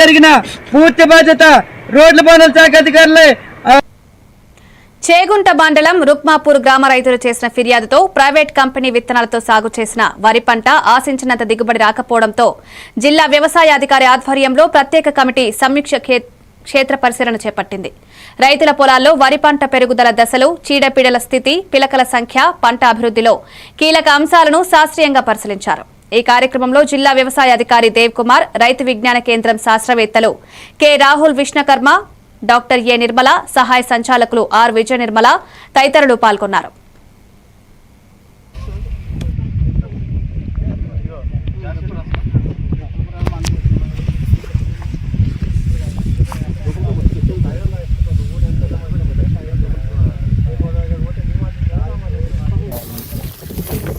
జరిగిన పూర్తి బాధ్యత రోడ్ల పనుల శాఖ అధికారులే చేగుంట మండలం రుక్మాపూర్ గ్రామ రైతులు చేసిన ఫిర్యాదుతో ప్రైవేట్ కంపెనీ విత్తనాలతో సాగు చేసిన వరి పంట ఆశించినంత దిగుబడి రాకపోవడంతో జిల్లా వ్యవసాయ అధికారి ఆధ్వర్యంలో ప్రత్యేక కమిటీ సమీక్ష క్షేత్ర పరిశీలన చేపట్టింది. రైతుల పొలాల్లో వరి పంట పెరుగుదల దశలు చీడపీడల స్థితి పిలకల సంఖ్య పంట అభివృద్ధిలో కీలక అంశాలను శాస్త్రీయంగా పరిశీలించారు. ఈ కార్యక్రమంలో జిల్లా వ్యవసాయ అధికారి దేవ్ కుమార్ రైతు విజ్ఞాన కేంద్రం శాస్త్రవేత్తలు K. Rahul Vishwakarma doctor A. Nirmala సహాయ సంచాలకులు ఆర్. విజయ నిర్మల తదితరులు పాల్గొన్నారు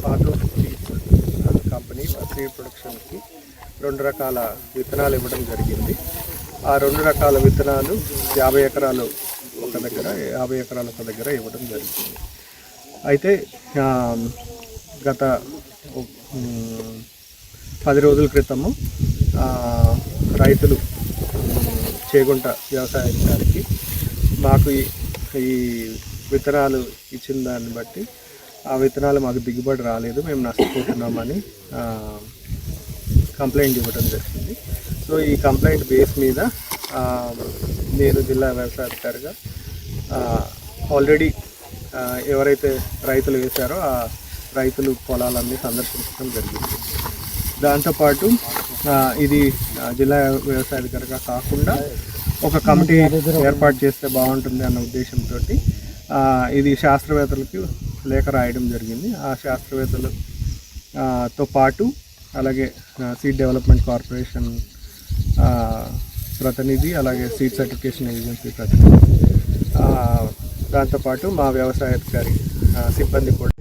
పాటో సీడ్స్ కంపెనీ సీడ్ ప్రొడక్షన్కి రెండు రకాల విత్తనాలు ఇవ్వడం జరిగింది. ఆ రెండు రకాల విత్తనాలు యాభై ఎకరాలు ఒక దగ్గర యాభై ఎకరాలు ఒక దగ్గర ఇవ్వడం జరిగింది. అయితే గత పది రోజుల క్రితము రైతులు చేగుంట వ్యవసాయానికి మాకు ఈ విత్తనాలు ఇచ్చిన దాన్ని బట్టి ఆ విత్తనాలు మాకు దిగుబడి రాలేదు మేము నష్టపోతున్నామని కంప్లైంట్ ఇవ్వడం జరిగింది. సో ఈ కంప్లైంట్ బేస్ మీద నేను జిల్లా వ్యవసాయ అధికారిగా ఆల్రెడీ ఎవరైతే రైతులు వేశారో ఆ రైతులు పొలాలన్నీ సందర్శించడం జరిగింది. దాంతోపాటు ఇది జిల్లా వ్యవసాయ అధికారిగా కాకుండా ఒక కమిటీ ఏర్పాటు చేస్తే బాగుంటుంది అన్న ఉద్దేశంతో ఇది శాస్త్రవేత్తలకి లేఖ రాయడం జరిగింది. ఆ శాస్త్రవేత్తలు తో పాటు అలాగే సీడ్ డెవలప్మెంట్ కార్పొరేషన్ ప్రతినిధి అలాగే సీడ్ సర్టిఫికేషన్ ఏజెన్సీ ప్రతినిధి. దాంతోపాటు మా వ్యవసాయ అధికారి సిబ్బంది కూడా